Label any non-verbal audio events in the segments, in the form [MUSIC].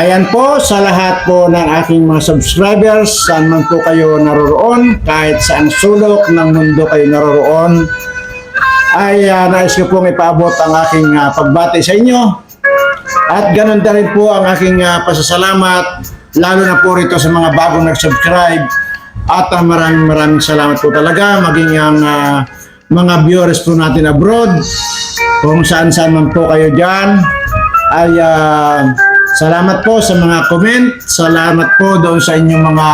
Ayan po sa lahat po ng aking mga subscribers, saan man po kayo naroroon, kahit saan sulok ng mundo kayo naroroon, ay uh, nais ko pong ipaabot ang aking ah, pagbati sa inyo. At ganun na rin po ang aking ah, pasasalamat, lalo na po rito sa mga bagong nag-subscribe. At ah, maraming maraming salamat po talaga, maging ang ah, mga viewers po natin abroad, kung saan saan man po kayo dyan, ay ah, salamat po sa mga comment, salamat po doon sa inyong mga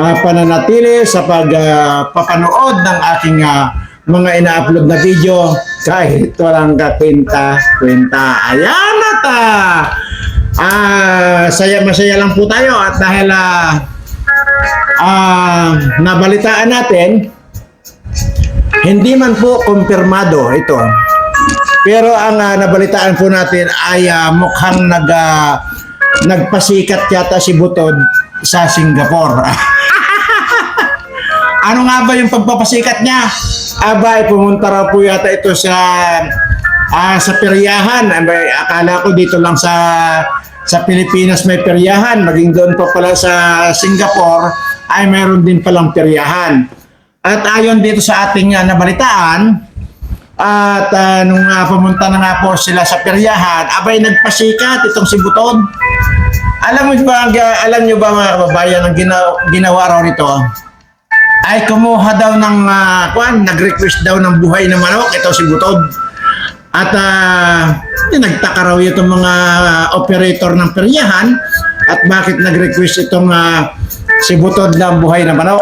ah, pananatili sa pagpapanood ng aking ah, mga ina-upload na video kahit walang kakwenta-kwenta. Ayan at ah, ah, saya masaya lang po tayo at dahil ah, ah, nabalitaan natin hindi man po kumpirmado ito. Pero ang ah, nabalitaan po natin ay ah, mukhang nag ah, nagpasikat yata si Butod sa Singapore. [LAUGHS] ano nga ba yung pagpapasikat niya? Aba, pumunta raw po yata ito sa ah, sa peryahan. Abay, akala ko dito lang sa sa Pilipinas may peryahan. Maging doon pa pala sa Singapore ay meron din palang peryahan. At ayon dito sa ating uh, nabalitaan, at ah, nung ah, pumunta na nga po sila sa peryahan, abay nagpasikat itong si Butod. Alam mo ba, alam niyo ba mga kababayan, ang ginawa, ginawa raw nito? Ay kumuha daw ng, uh, kwan, nag-request daw ng buhay na manok, ito si Butod. At ah, nagtaka raw itong mga operator ng peryahan at bakit nag-request itong ah, si Butod ng buhay na manok.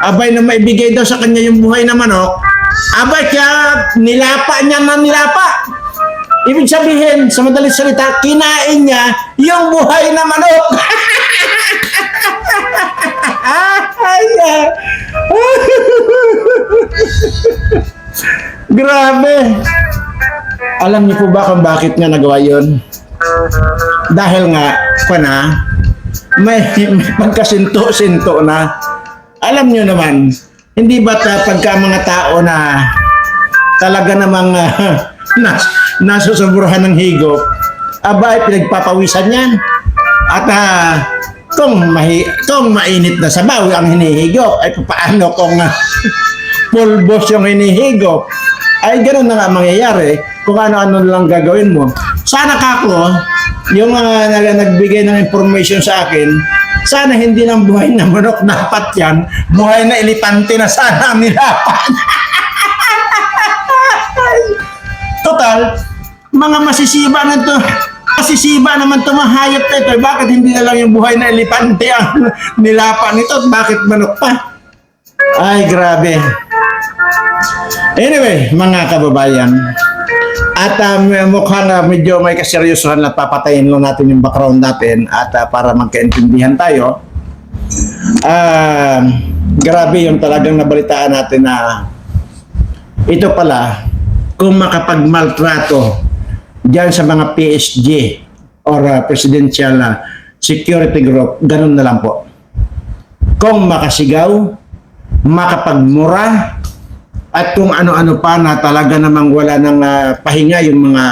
Abay na maibigay daw sa kanya yung buhay na manok, abay kaya nilapa niya na nilapa. Ibig sabihin, sa madaling salita, kinain niya yung buhay na manok. [LAUGHS] Ah. [LAUGHS] Grabe. Alam niyo po ba kung bakit nga nagawa yun? Dahil nga, pa na, may, may pagkasinto-sinto na. Alam niyo naman, hindi ba ta, pagka mga tao na talaga namang [LAUGHS] uh, nas, nasusuburuhan ng higop, aba ay pinagpapawisan yan. At ah, kung, mahi, kung mainit na sabaw ang hinihigop, ay paano kung uh, [LAUGHS] pulbos yung hinihigop, ay ganoon na nga mangyayari kung ano-ano lang gagawin mo. Sana kako, yung mga nag nagbigay ng information sa akin, sana hindi ng buhay na manok dapat yan, buhay na elipante na sana ang nilapan. [LAUGHS] Total, mga masisiba na to, masisiba naman to mahayop na ito. Bakit hindi na lang yung buhay na elipante ang [LAUGHS] nilapan nito? Bakit manok pa? Ay, grabe. Anyway, mga kababayan, at um, mukhang uh, medyo may kaseryosohan at papatayin lang natin yung background natin at uh, para magkaintindihan tayo. Ah, grabe yung talagang nabalitaan natin na ito pala, kung makapagmaltrato diyan sa mga PSG or uh, Presidential uh, Security Group, ganun na lang po. Kung makasigaw, makapagmura, at kung ano-ano pa na talaga namang wala nang ah, pahinga yung mga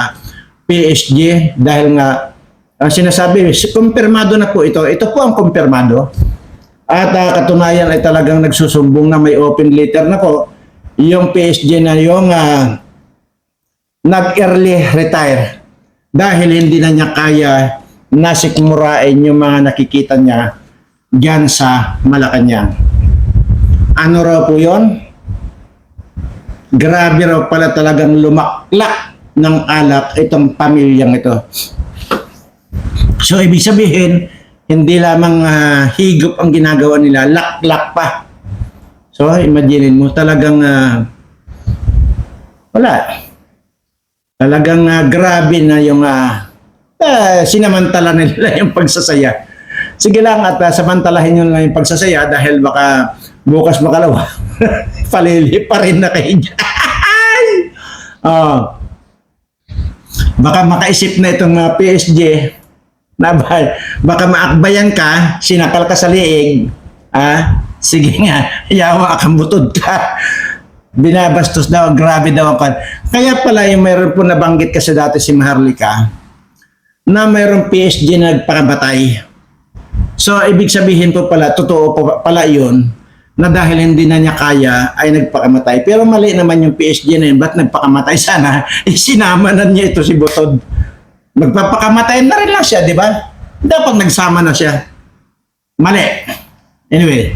PSG dahil nga ang sinasabi, kumpirmado na po ito. Ito po ang kumpirmado. At ah, katunayan ay talagang nagsusumbong na may open letter na po yung PSG na yung ah, nag-early retire dahil hindi na niya kaya nasikmurain yung mga nakikita niya dyan sa Malacanang. Ano raw po yon? Grabe raw pala talagang lumaklak ng alak itong pamilyang ito. So ibig sabihin, hindi lamang ah, higop ang ginagawa nila, laklak pa. So imagine mo talagang ah, wala. Talagang ah, grabe na yung ah, ah, sinamantala nila [LAUGHS] yung pagsasaya. Sige lang at ah, samantalahin nyo lang yung pagsasaya dahil baka bukas makalawa. [LAUGHS] Palili pa rin na kayo oh. Baka makaisip na itong mga PSG na ba, baka maakbayan ka, sinakal ka sa liig, ah, sige nga, yawa kang butod ka. Binabastos daw, grabe daw pan. Kaya pala yung mayroon po nabanggit kasi dati si Maharlika, na mayroong PSG na nagpakamatay. So, ibig sabihin po pala, totoo po pala yun, na dahil hindi na niya kaya, ay nagpakamatay. Pero mali naman yung PSG na yun, ba't nagpakamatay? [LAUGHS] Sana, isinama na niya ito si Butod. Magpapakamatay na rin lang siya, di ba? Dapat nagsama na siya. Mali. Anyway,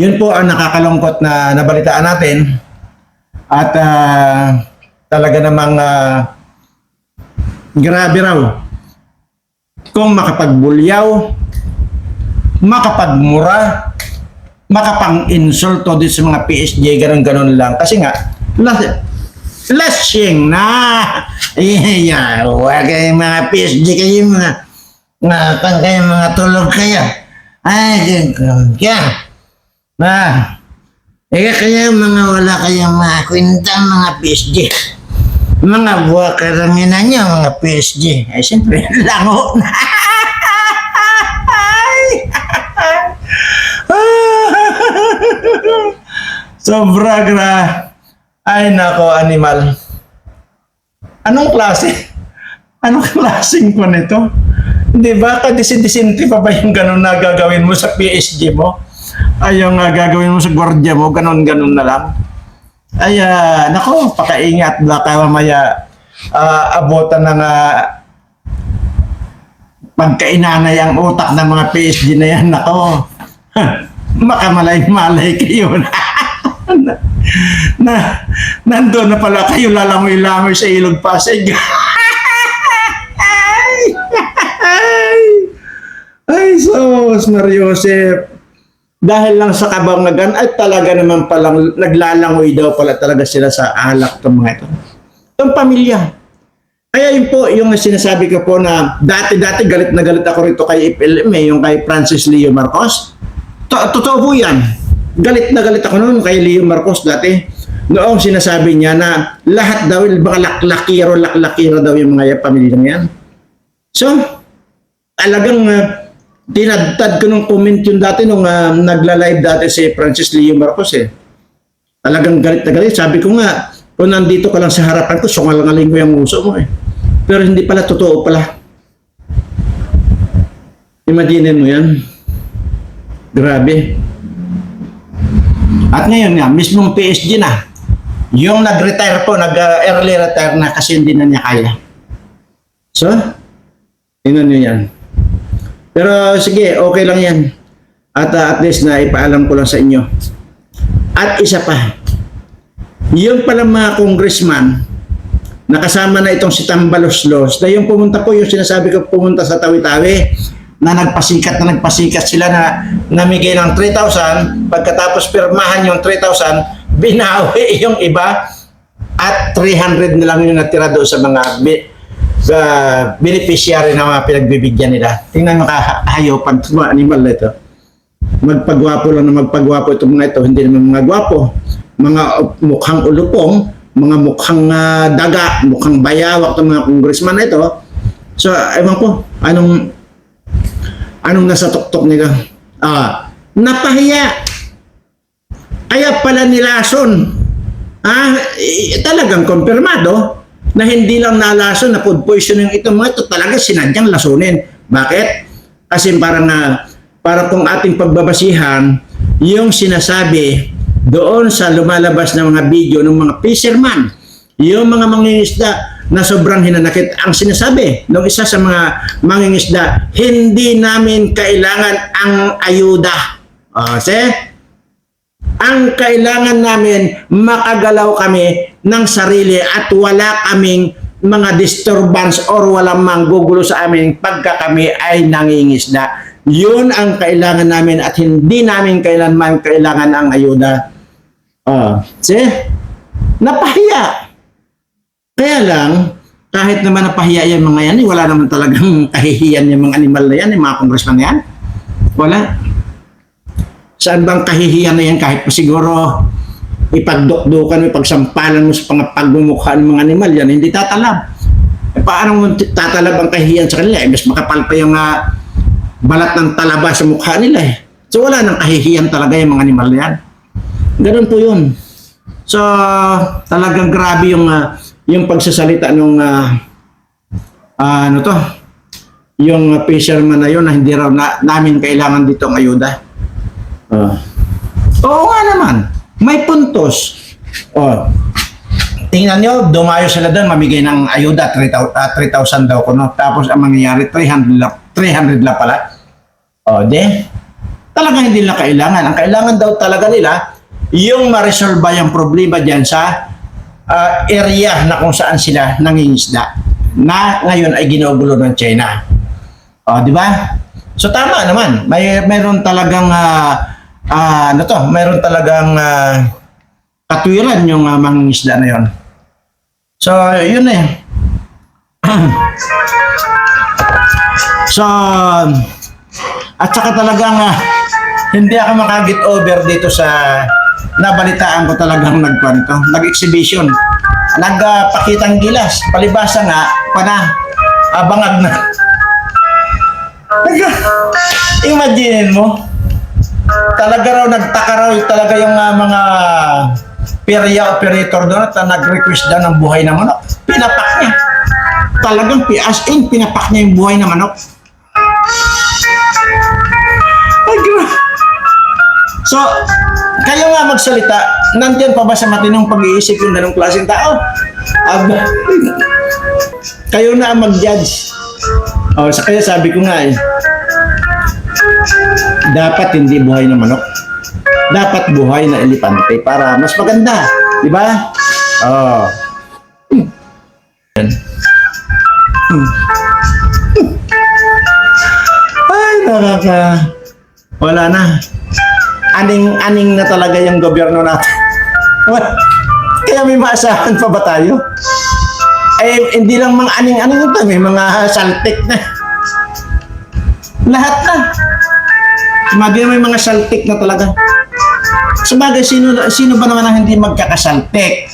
yun po ang nakakalungkot na nabalitaan natin. At ah, talaga namang ah, grabe raw. Kung makapagbulyaw, makapagmura, makapang-insulto din sa mga PSG, ganun-ganun lang. Kasi nga, las- lasing na! [LAUGHS] Yeah, wag kayo mga PSG kayo mga mga kayo mga tulog kayo. Ay, ganun kaya. Ah, eh kaya mga wala kayong mga kwentang mga PSG. Mga buwa karanginan niyo, mga PSG. Eh, siyempre, [LAUGHS] lango na. [LAUGHS] [LAUGHS] Sobra gra. Ay nako, animal. Anong klase? [LAUGHS] Anong klaseng ko nito? Di ba? Kadisin-disinti pa ba yung ganun na gagawin mo sa PSG mo? Ay, yung ah, gagawin mo sa gwardiya mo, ganun-ganun na lang. Ay, ah, nako, pakaingat. Baka mamaya ah, abutan ng ah, pagkainanay ang utak ng mga PSG na yan. Nako, [LAUGHS] makamalay-malay kayo na. [LAUGHS] na, nandun na pala kayo lalangoy-langoy sa ilog Pasig. [LAUGHS] ay, [LAUGHS] ay, sos, Mario Joseph. Dahil lang sa kabangagan, ay talaga naman palang naglalangoy daw pala talaga sila sa alak ng mga ito. Itong pamilya. Kaya yun po, yung sinasabi ko po na dati-dati galit na galit ako rito kay FLM, eh, yung kay Francis Leo Marcos. To- Totoo po yan. Galit na galit ako noon kay Leo Marcos dati. Noong sinasabi niya na lahat daw, mga laklakiro, laklakiro daw yung mga pamilya yan. So, talagang uh, tinadtad ko nung comment yun dati nung uh, nagla-live dati si Francis Leo Marcos eh. Talagang galit na galit. Sabi ko nga, kung nandito ka lang sa harapan ko, sungalangaling ko yung uso mo eh. Pero hindi pala, totoo pala. Imagine mo yan. Grabe. At ngayon nga, mismong PSG na, yung nag-retire po, nag-early retire na kasi hindi na niya kaya. So, tingnan nyo yan. Pero sige, okay lang yan. At uh, at least na ipaalam ko lang sa inyo. At isa pa, yung pala mga congressman, nakasama na itong si Tambaloslos, na yung pumunta po, yung sinasabi ko pumunta sa Tawi-Tawi, na nagpasikat na nagpasikat sila na namigay ng 3,000, pagkatapos pirmahan yung 3,000, [LAUGHS] binawi yung iba, at 300 na lang yung natira doon sa mga sa beneficiary na mga pinagbibigyan nila. Tingnan mo kahayopan ito mga animal na ito. Magpagwapo lang na magpagwapo itong mga ito, hindi naman mga gwapo. Mga mukhang ulupong, mga mukhang ah, daga, mukhang bayawak itong mga congressman na ito. So, ewan ko, anong anong nasa tuktok nila? Ah, napahiya. Kaya pala nilason. Ah, talagang kumpirmado na hindi lang nalason na food poisoning ito mga ito talaga sinadyang lasunin. Bakit? Kasi parang na para kung ating pagbabasihan yung sinasabi doon sa lumalabas na mga video ng mga fisherman, yung mga mangingisda na sobrang hinanakit ang sinasabi ng isa sa mga mangingisda, hindi namin kailangan ang ayuda. See? ang kailangan namin makagalaw kami ng sarili at wala kaming mga disturbance or walang manggugulo sa amin pagka kami ay nangingisda. Yun ang kailangan namin at hindi namin kailanman kailangan ang ayuda. Oh, see? Napahiya. Kaya lang, kahit naman napahiya yan mga yan, eh, wala naman talagang [LAUGHS] kahihiyan yung mga animal na yan, yung mga congressman yan. Wala. Saan bang kahihiyan na yan kahit pa siguro ipagdukdukan mo, ipagsampalan mo sa pangapagmumukha ng mga animal yan, hindi tatalab. E paano mo tatalab ang kahihiyan sa kanila? Eh, mas makapal pa yung ah, balat ng talaba sa mukha nila eh. So wala nang kahihiyan talaga yung mga animal na yan. Ganun po yun. So talagang grabe yung ah, yung pagsasalita ng ah, ano to, yung fisherman na yun na hindi raw na, namin kailangan dito ng ayuda. Ah. Oo nga naman, may puntos. Oh, tingnan nyo, dumayo sila doon, mamigay ng ayuda, 3,000 ah, 3,000 daw ko, no? Tapos ang mangyayari, 300 lang, 300 lang pala. O, de, talaga hindi nila kailangan. Ang kailangan daw talaga nila, yung ma-resolve yung problema dyan sa ah, area na kung saan sila nangingisda na ngayon ay ginugulo ng China. O, di ba? So tama naman. May meron talagang ah, ah, ano to, meron talagang ah, katwiran yung uh, mangingisda na yon. So, yun eh. [CLEARS THROAT] so, at saka talagang ah, hindi ako makagit over dito sa nabalitaan ko talagang nagkwento, nag-exhibition. Nagpakitang gilas, palibasa nga, pana, abangag na. Nagka, imagine mo, talaga raw, nagtaka raw talaga yung ah, mga perya operator doon at ah, nag-request daw ng buhay na manok. Pinapak niya. Talagang as in, pinapak niya yung buhay na manok. So, kayo nga magsalita, nandyan pa ba sa matinong pag-iisip yung ganong klaseng tao? Aba, kayo na ang mag-judge. Oh, sa kaya sabi ko nga eh, dapat hindi buhay na manok. Dapat buhay na elepante para mas maganda. Di ba? Oh. Yan. Ay, nakaka... Wala na. Aning-aning na talaga yung gobyerno natin. [LAUGHS] Kaya may maasahan pa ba tayo? Ay, hindi lang mga aning-aning ito. May mga saltik na. Lahat na. Sumagi may mga saltik na talaga. Sabagay, sino, sino ba naman ang hindi magkakasaltik?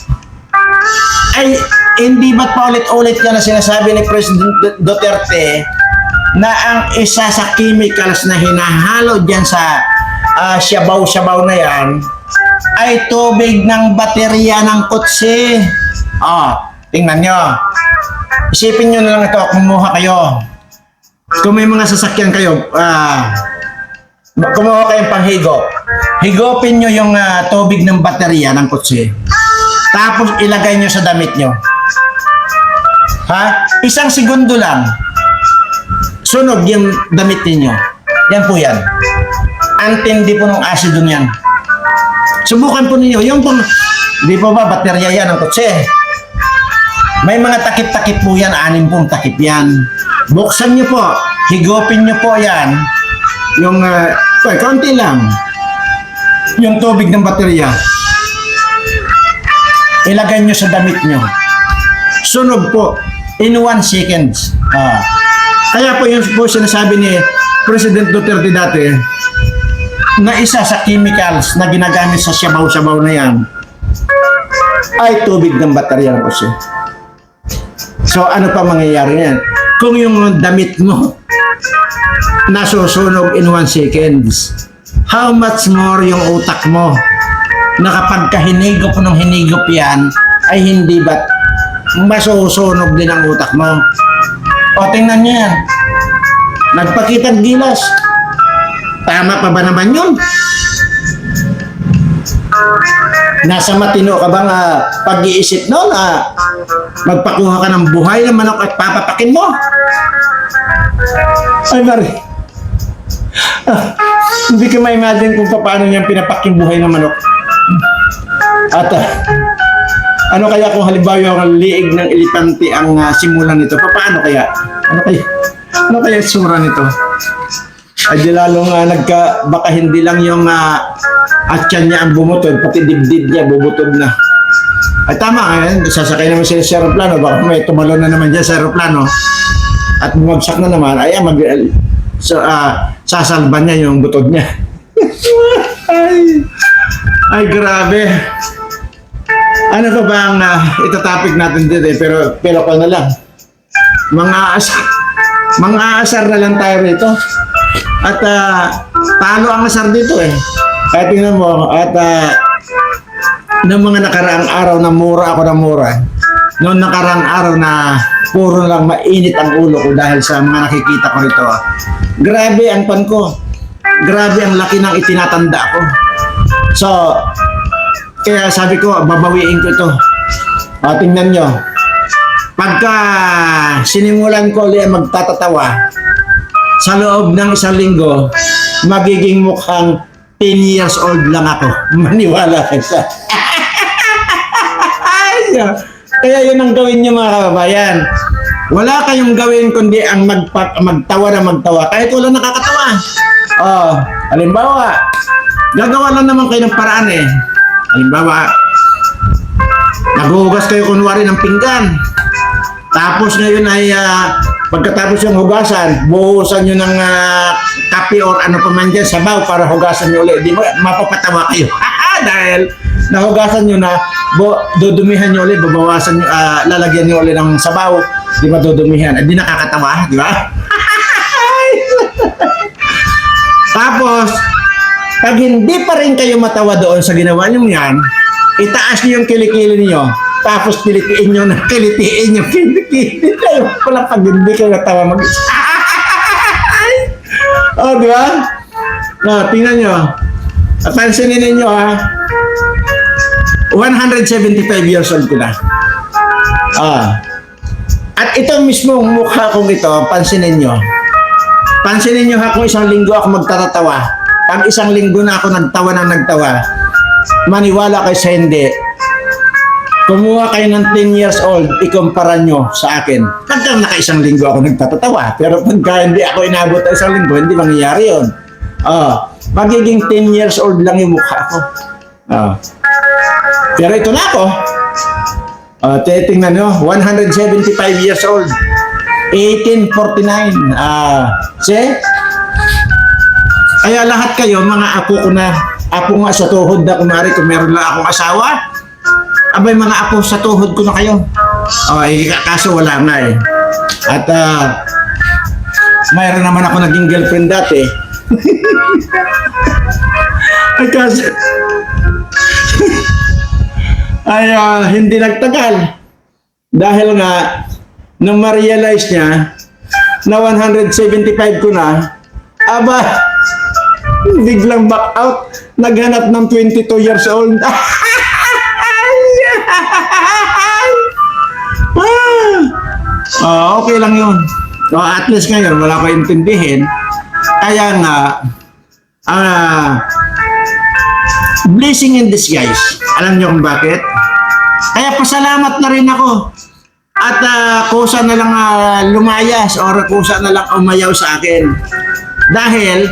Ay, hindi ba't paulit-ulit yan na sinasabi ni President Duterte na ang isa sa chemicals na hinahalo dyan sa ah, shabaw-shabaw na yan ay tubig ng baterya ng kutsi. Oh, tingnan nyo. Isipin nyo na lang ito, kumuha kayo. Kung may mga sasakyan kayo, ah, kumuha kayong panghigo. Higopin nyo yung ah, tubig ng baterya ng kutsi. Tapos ilagay nyo sa damit nyo. Ha? Isang segundo lang. Sunog yung damit ninyo. Yan po yan. Antindi po ng asido niyan. Subukan po ninyo. Yung pong, di po ba, baterya yan ng kutsi. May mga takip-takip po yan, anim pong takip yan. Buksan nyo po, higopin nyo po yan. Yung, uh, konti lang. Yung tubig ng baterya. Ilagay nyo sa damit nyo. Sunog po, in one seconds. Ah. Kaya po yung po sinasabi ni President Duterte dati, na isa sa chemicals na ginagamit sa sabaw-sabaw na yan, ay tubig ng baterya ng kutsi. So ano pa mangyayari yan? Kung yung damit mo nasusunog in one seconds, how much more yung utak mo na kapag kahinigop ng hinigop yan, ay hindi ba masusunog din ang utak mo? O tingnan niyo yan. Nagpakitang gilas. Tama pa ba naman yun? Nasa matino ka bang ah, pag-iisip no na magpakuha ka ng buhay ng manok at papapakin mo? Ay, Mari. Ah, hindi ko ma-imagine kung paano niyang pinapak yung buhay ng manok. At ah, ano kaya kung halimbawa yung liig ng elepante ang ah, simulan nito? Paano kaya? Ano kaya? Ano kaya sura nito? Ay lalo nga nagka, baka hindi lang yung uh, atyan niya ang bumutod, pati dibdib niya bubutod na. Ay tama, eh, sasakay naman siya sa aeroplano, baka may tumalon na naman dyan sa aeroplano at bumagsak na naman, ay mag, so, ah, sasalban niya yung butod niya. [LAUGHS] ay, ay grabe. Ano pa ba ang uh, itatopic natin dito eh, pero pero ko na lang. Mga asar, mga asar na lang tayo rito. At ah, talo ang asar dito eh. Kaya tingnan mo, at ah, ng mga nakaraang araw na mura ako ng mura, noong nakarang araw na puro lang mainit ang ulo ko dahil sa mga nakikita ko rito. ah. Grabe ang pan ko. Grabe ang laki ng itinatanda ko. So, kaya sabi ko, babawiin ko ito. O, tingnan nyo. Pagka sinimulan ko ulit magtatatawa, sa loob ng isang linggo, magiging mukhang 10 years old lang ako. [LAUGHS] Maniwala kayo sa... [LAUGHS] Ay, Kaya yun ang gawin niyo mga kababayan. Wala kayong gawin kundi ang magpa, magtawa na magtawa. Kahit wala nakakatawa. Oh, halimbawa, gagawa lang naman kayo ng paraan eh. Halimbawa, naghuhugas kayo kunwari ng pinggan. Tapos ngayon ay ah, pagkatapos yung hugasan, buhusan nyo ng ah, kape or ano pa man dyan, sabaw para hugasan nyo ulit. Di ba, mapapatawa kayo. [LAUGHS] Dahil nahugasan nyo na, bo, dudumihan nyo ulit, babawasan nyo, ah, lalagyan nyo ulit ng sabaw. Di ba dudumihan? Eh, di nakakatawa, di ba? [LAUGHS] Tapos, pag hindi pa rin kayo matawa doon sa ginawa nyo yan, itaas nyo yung kilikili niyo tapos kilitiin nyo na kilitiin yung kilikili kayo pala pag hindi kayo natawa mag [LAUGHS] oh di ba? No, tingnan nyo. At pansinin ninyo ha? 175 years old ko na. Ah. At ito mismo mukha kong ito pansinin nyo. Pansinin nyo ha kung isang linggo ako magtatatawa. Pag isang linggo na ako nagtawa ng nagtawa. Maniwala kayo sa hindi Kumuha kayo ng 10 years old, ikumpara nyo sa akin. Pagka naka-isang linggo ako nagtatatawa, pero pagka hindi ako inabot ng isang linggo, hindi mangyayari yun. Ah, magiging 10 years old lang yung mukha ko. Ah. Pero ito na ako. Ah, titingnan nyo, 175 years old. 1849. Ah, see? Kaya lahat kayo, mga apo ko na, apo nga sa tuhod na kumari kung meron lang akong asawa, abay mga apo sa tuhod ko na kayo. Oh, eh, kaso wala na eh. At ah, mayroon naman ako naging girlfriend dati. [LAUGHS] Ay kasi, [LAUGHS] ay ah, hindi nagtagal. Dahil nga, nung ma-realize niya na 175 ko na, aba, [LAUGHS] biglang back out, naghanap ng 22 years old. Ah, okay lang yun. So, at least ngayon, wala ko intindihin. Kaya nga, ah, blessing in disguise. Alam niyo kung bakit? Kaya pasalamat na rin ako. At ah, kusa na lang ah, lumayas or kusa na lang umayaw sa akin. Dahil,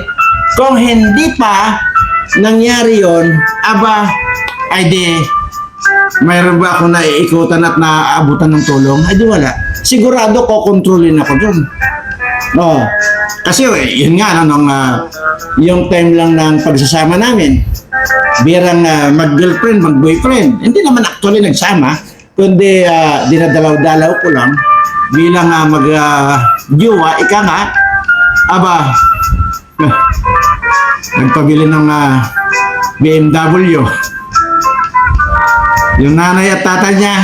kung hindi pa nangyari yon, aba, ay di, mayroon ba ako na iikutan at naaabutan ng tulong? Ay di wala. Sigurado ko kontrolin ako dun. No. Kasi yun nga, no, nung, ah, yung time lang ng pagsasama namin, birang ah, mag-girlfriend, mag-boyfriend, hindi naman actually nagsama, kundi ah, dinadalaw-dalaw ko lang bilang uh, mag-jowa, ika nga, aba, [LAUGHS] nagpabili ng ah, BMW. Yung nanay at tatay niya,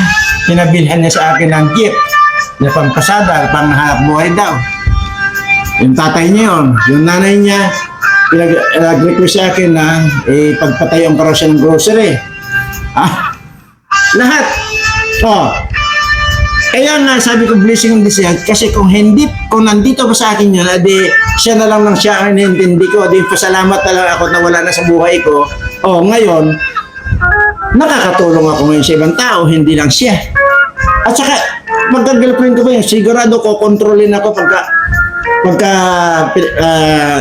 pinabilhan niya sa akin ng gift na pampasada, pang hanap buhay daw. Yung tatay niya yun, yung nanay niya, pinag- nag-request sa akin na eh, pagpatayon ko raw siya ng grocery. Ah, lahat. Oh. Kaya nga sabi ko blessing on this yan, kasi kung hindi, kung nandito pa sa akin yun, adi, siya na lang lang siya ang inintindi ko, di pasalamat na lang ako na wala na sa buhay ko. Oh, ngayon, nakakatulong ako ngayon sa ibang tao, hindi lang siya. At saka, magka-girlfriend ko ba yun, sigurado ko, kontrolin ako pagka, pagka, ah,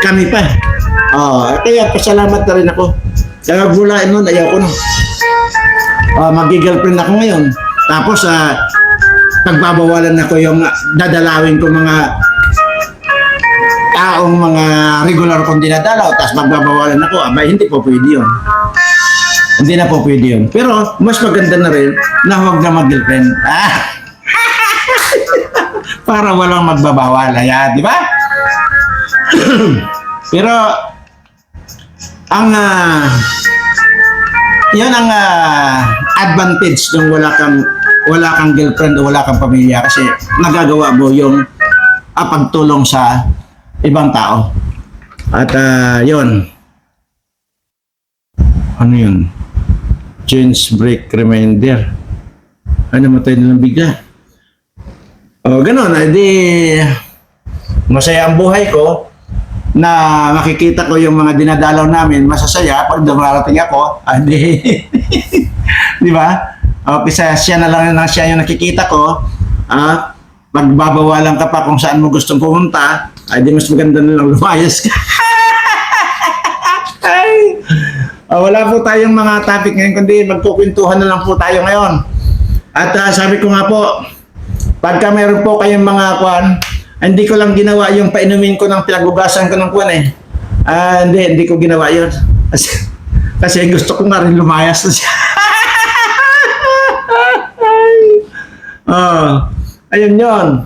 kami pa. Oh, kaya pasalamat na rin ako. Kaya mula nun, ayaw ko na. Oh, magi-girlfriend ako ngayon. Tapos, ah, pagbabawalan ako yung dadalawin ko mga taong mga regular kong dinadalaw, tapos magbabawalan ako, abay, hindi po pwede yun. Hindi na po pwede yun. Pero, mas maganda na rin na huwag na mag-girlfriend. Ah! Para walang magbabawal. Ayan, di ba? [CLEARS THROAT] Pero, ang, ah, yun ang ah, advantage nung wala kang wala kang girlfriend o wala kang pamilya kasi nagagawa mo yung ah, pagtulong sa ibang tao. At ah, yun. Ano yun? Chains break reminder. Ay, namatay na lang bigla. O, ganun. Edi, masaya ang buhay ko na makikita ko yung mga dinadalaw namin, masasaya pag dumarating ako, adi, [LAUGHS] di ba? O, kisa siya na lang na siya yung nakikita ko, ah, magbabawalan ka pa kung saan mo gustong pumunta, ay di mas maganda na lang lumayas ka. [LAUGHS] ay, Ah, wala po tayong mga topic ngayon, kundi magkukwentuhan na lang po tayo ngayon. At ah, sabi ko nga po, pagka meron po kayong mga kwan, hindi ko lang ginawa yung painumin ko ng pinagugasan ko ng kwan eh. Ah, hindi, hindi ko ginawa yun. Kasi, [LAUGHS] kasi gusto ko nga rin lumayas na siya. [LAUGHS] Ah, ayun yun.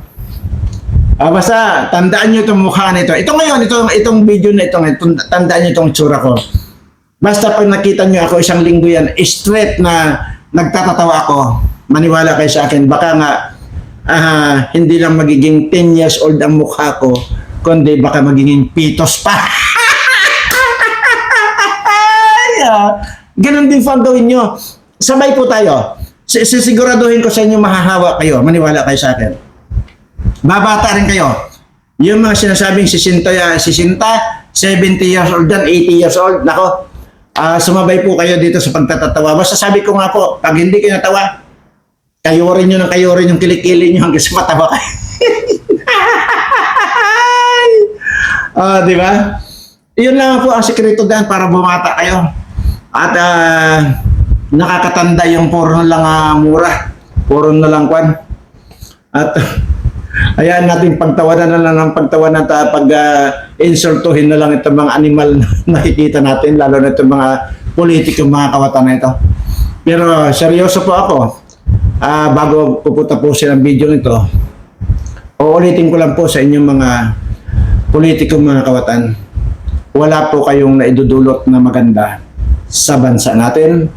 Ah, basta, tandaan nyo itong mukha nito. Ito ngayon, itong, itong video na ito, itong, tandaan nyo itong tsura ko. Basta pag nakita nyo ako isang linggo yan, straight na nagtatatawa ako, maniwala kayo sa akin, baka nga ah, hindi lang magiging 10 years old ang mukha ko, kundi baka magiging pitos pa. [LAUGHS] Ganun din po gawin nyo. Sabay po tayo. Si- Sisiguraduhin ko sa inyo mahahawa kayo, maniwala kayo sa akin. Babata rin kayo. Yung mga sinasabing 60, ya- 60, 70 years old yan, 80 years old, nako, ah sumabay po kayo dito sa pagtatatawa. Basta sabi ko nga po, pag hindi kayo natawa, kayo rin nyo ng kayo rin yung kilikili nyo hanggang sa matawa kayo. [LAUGHS] Ah, di ba? Iyon lang po ang sikreto dyan para bumata kayo. At ah, nakakatanda yung puro na lang ah, mura. Puro na lang kwan. At [LAUGHS] ayan natin pagtawanan na lang ng pagtawanan ta pag ah, insultuhin na lang itong mga animal na [LAUGHS] nakikita natin lalo na itong mga politikong mga kawatan na ito. Pero seryoso po ako. Ah, bago pupunta po silang video nito, uulitin ko lang po sa inyong mga politikong mga kawatan. Wala po kayong naidudulot na maganda sa bansa natin.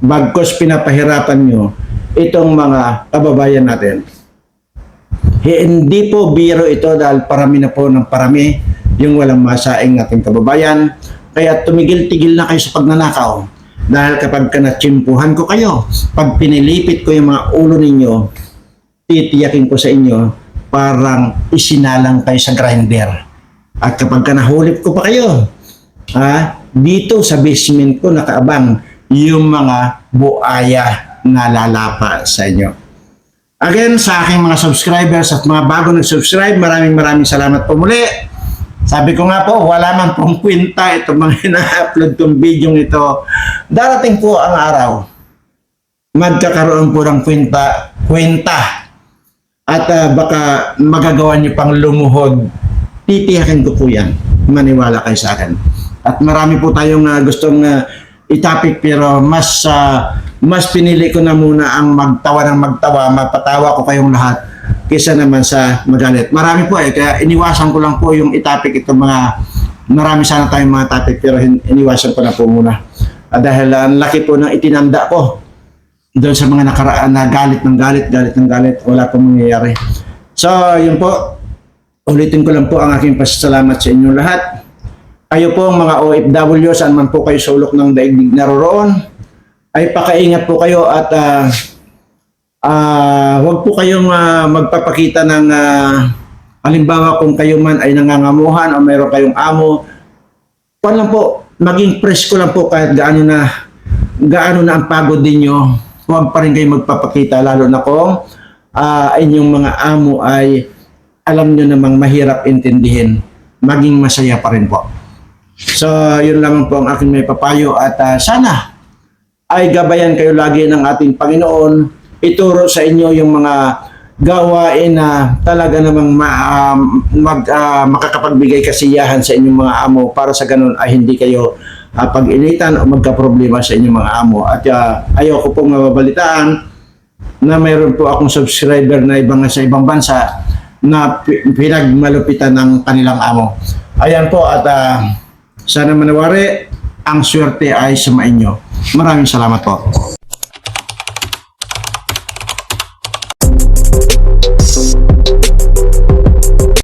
Bagkos pinapahirapan nyo itong mga kababayan natin. Hindi po biro ito dahil parami na po ng parami yung walang masaing nating kababayan. Kaya tumigil-tigil na kayo sa pagnanakaw. Dahil kapag ka natsimpuhan ko kayo, pag pinilipit ko yung mga ulo ninyo, titiyakin ko sa inyo, parang isinalang kayo sa grinder. At kapag ka nahulip ko pa kayo, ha, dito sa basement ko nakaabang yung mga buaya na lalapa sa inyo. Again, sa aking mga subscribers at mga bago nag-subscribe, maraming maraming salamat po muli. Sabi ko nga po, wala man pong kwenta itong mga [LAUGHS] ina-upload kong video ito. Darating po ang araw, magkakaroon po ng kwenta, kwenta. At ah, baka magagawa niyo pang lumuhod. Titiyakin ko po yan. Maniwala kayo sa akin. At marami po tayong ah, gustong ah, itapik pero mas ah, mas pinili ko na muna ang magtawa ng magtawa, mapatawa ko kayong lahat kaysa naman sa magalit. Marami po eh, kaya iniwasan ko lang po yung itapik itong mga marami sana tayong mga topic pero iniwasan ko na po muna. Ah, dahil ah, ang laki po ng itinanda ko doon sa mga nakaraan na galit ng galit, galit ng galit, wala pong mangyayari. So, yun po, ulitin ko lang po ang aking pasasalamat sa inyo lahat. Kayo po mga OFW, saan man po kayo sulok ng daigdig naroroon, ay pakaingat po kayo at ah, ah, huwag po kayong ah, magpapakita ng ah, halimbawa kung kayo man ay nangangamuhan o mayroon kayong amo, kung lang po, maging presko lang po kahit gaano na gaano na ang pagod ninyo, huwag pa rin kayo magpapakita lalo na kung ah, inyong mga amo ay alam nyo namang mahirap intindihin, maging masaya pa rin po. So, yun lamang po ang aking may papayo at ah, sana ay gabayan kayo lagi ng ating Panginoon, ituro sa inyo yung mga gawain na talaga namang ma, ah, mag, ah, makakapagbigay kasiyahan sa inyong mga amo para sa ganun ay hindi kayo ah, pag-initan o magka-problema sa inyong mga amo. At ah, ayoko pong mababalitaan na mayroon po akong subscriber na ibang sa ibang bansa na pi- pinagmalupitan ng kanilang amo. Ayan po at ah, sana manawari ang swerte ay sa inyo. Maraming salamat po.